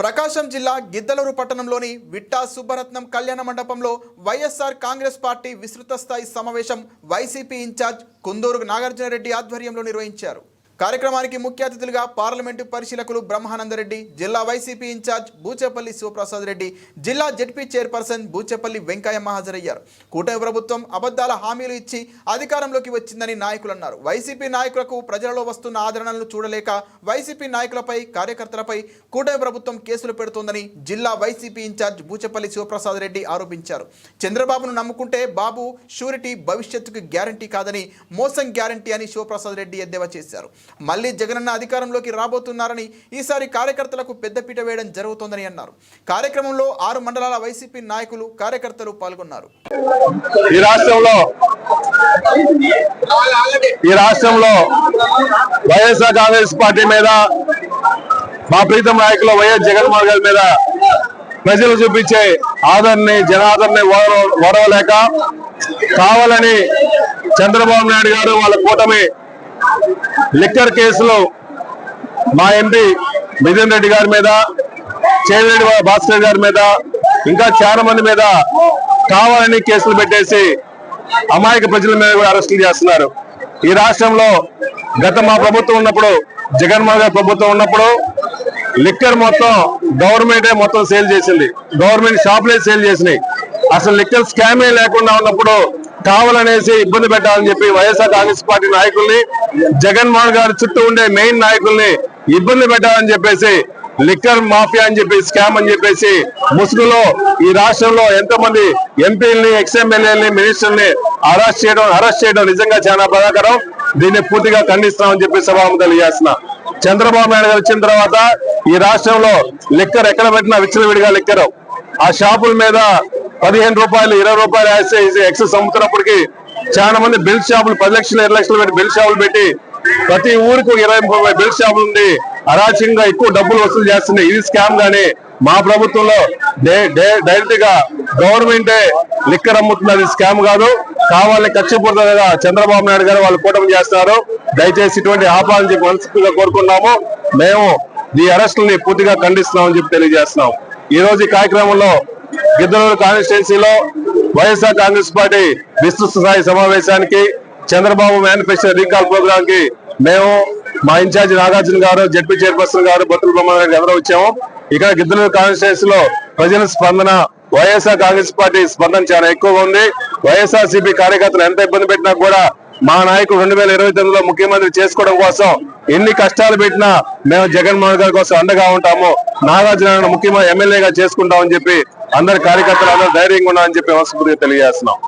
ప్రకాశం జిల్లా గిద్దలూరు పట్టణంలోని విట్టా సుబ్బరత్నం కళ్యాణ మండపంలో వైఎస్ఆర్ కాంగ్రెస్ పార్టీ విస్తృత స్థాయి సమావేశం వైసీపీ ఇన్ఛార్జ్ కుందూరు నాగార్జునరెడ్డి ఆధ్వర్యంలో నిర్వహించారు. కార్యక్రమానికి ముఖ్య అతిథులుగా పార్లమెంటు పరిశీలకులు బ్రహ్మానందరెడ్డి జిల్లా వైసీపీ ఇన్ఛార్జ్ బూచేపల్లి శివప్రసాద్ రెడ్డి జిల్లా జడ్పీ చైర్పర్సన్ బూచేపల్లి వెంకయ్యమ్మ హాజరయ్యారు. కూటమి ప్రభుత్వం అబద్ధాల హామీలు ఇచ్చి అధికారంలోకి వచ్చిందని నాయకులు అన్నారు. వైసీపీ నాయకులకు ప్రజలలో వస్తున్న ఆదరణలను చూడలేక వైసీపీ నాయకులపై కార్యకర్తలపై కూటమి ప్రభుత్వం కేసులు పెడుతోందని జిల్లా వైసీపీ ఇన్ఛార్జ్ బూచపల్లి శివప్రసాద్ రెడ్డి ఆరోపించారు. చంద్రబాబును నమ్ముకుంటే బాబు షూరిటీ భవిష్యత్తుకు గ్యారంటీ కాదని మోసం గ్యారంటీ అని శివప్రసాద్ రెడ్డి ఎద్దేవా చేశారు. మళ్ళీ జగనన్న అధికారంలోకి రాబోతున్నారని ఈసారి కార్యకర్తలకు పెద్దపీట వేయడం జరుగుతోందని అన్నారు. కార్యక్రమంలో ఆరు మండలాల వైసీపీ నాయకులు కార్యకర్తలు పాల్గొన్నారు. ఈ రాష్ట్రంలో ఈ రాష్ట్రంలో వైఎస్ఆర్ కాంగ్రెస్ పార్టీ మీద మా ప్రీతం నాయకులు వైఎస్ జగన్మోహన్ గారి మీద ప్రజలు చూపించే ఆదరణని జనాదరణని ఓడవలేక కావాలని చంద్రబాబు నాయుడు గారు వాళ్ళ కూటమి లిక్కర్ కేసులో మా ఎంపీ మిథున్ రెడ్డి గారి మీద చేరెడ్డి భాస్కర్ గారి మీద ఇంకా చాలా మంది మీద కావాలని కేసులు పెట్టేసి అమాయక ప్రజల మీద కూడా అరెస్టులు చేస్తున్నారు. ఈ రాష్ట్రంలో గత మా ప్రభుత్వం ఉన్నప్పుడు జగన్మోహన్ గారి ప్రభుత్వం ఉన్నప్పుడు లిక్కర్ మొత్తం గవర్నమెంటే మొత్తం సేల్ చేసింది. గవర్నమెంట్ షాపులే సేల్ చేసినాయి. అసలు లిక్కర్ స్కామే లేకుండా ఉన్నప్పుడు కావాలనేసి ఇబ్బంది పెట్టాలని చెప్పి వైఎస్ఆర్ కాంగ్రెస్ పార్టీ నాయకుల్ని జగన్మోహన్ గారి చుట్టూ ఉండే మెయిన్ నాయకుల్ని ఇబ్బంది పెట్టాలని చెప్పేసి లిక్కర్ మాఫియా అని చెప్పి స్కామ్ అని చెప్పేసి ముసుగులో ఈ రాష్ట్రంలో ఎంతో మంది ఎంపీలని ఎక్స్ఎమ్మెల్యేలని మినిస్టర్ని అరెస్ట్ చేయడం అరెస్ట్ చేయడం నిజంగా చాలా బాధాకరం. దీన్ని పూర్తిగా ఖండిస్తామని చెప్పి సభాము తెలియజేస్తున్నా. చంద్రబాబు నాయుడు గారు వచ్చిన తర్వాత ఈ రాష్ట్రంలో లిక్కర్ ఎక్కడ పెట్టినా విచ్చలవిడిగా లిక్కర్. ఆ షాపుల మీద పదిహేను రూపాయలు ఇరవై రూపాయలు వేస్తే ఎక్సెస్ అమ్ముతున్నప్పటికీ చాలా మంది బిల్ షాపులు పది లక్షలు ఇరవై లక్షలు పెట్టి బిల్ షాపులు పెట్టి ప్రతి ఊరికి ఇరవై ముప్పై బెల్ట్ షాపులు ఉంది అరాచకంగా ఎక్కువ డబ్బులు వసూలు చేస్తున్నాయి. ఇది స్కామ్ గానీ మా ప్రభుత్వంలో డైరెక్ట్గా గవర్నమెంటే లిక్కర్ అమ్ముతున్నది స్కామ్ కాదు. కావాలని కక్షపూర్తంగా చంద్రబాబు నాయుడు గారు వాళ్ళు కూటమి చేస్తున్నారు. దయచేసి ఇటువంటి ఆపాలని చెప్పి మనస్ఫూర్తిగా కోరుకున్నాము మేము ఈ అరెస్టుల్ని పూర్తిగా ఖండిస్తున్నామని చెప్పి తెలియజేస్తున్నాం. ఈ రోజు ఈ కార్యక్రమంలో గిద్దలూరు కాన్స్టిట్యున్సీలో వైఎస్ఆర్ కాంగ్రెస్ పార్టీ విస్తృత స్థాయి సమావేశానికి చంద్రబాబు మేనిఫెస్టో రీకాల్ ప్రోగ్రామ్కి మేము మా ఇన్ఛార్జి నాగార్జున గారు జడ్పీ చైర్పర్సన్ గారు బొత్తుల బ్రహ్మారెడ్డి గారు అందరూ వచ్చాము. ఇక్కడ గిద్దలూరు కాన్స్టిట్యున్సీ లో ప్రజల స్పందన వైఎస్ఆర్ కాంగ్రెస్ పార్టీ స్పందన చాలా ఎక్కువగా ఉంది. వైఎస్ఆర్ సిపి కార్యకర్తలు ఎంత ఇబ్బంది పెట్టినా కూడా మా నాయకుడు రెండు వేల ఇరవై తొమ్మిదిలో ముఖ్యమంత్రి చేసుకోవడం కోసం ఎన్ని కష్టాలు పెట్టినా మేము జగన్మోహన్ గారి కోసం అండగా ఉంటాము. నాగార్జున ముఖ్యమంత్రి ఎమ్మెల్యేగా చేసుకుంటామని చెప్పి అందరి కార్యకర్తలు అందరూ ధైర్యంగా ఉన్నామని చెప్పి మనస్ఫూర్తిగా తెలియజేస్తున్నాం.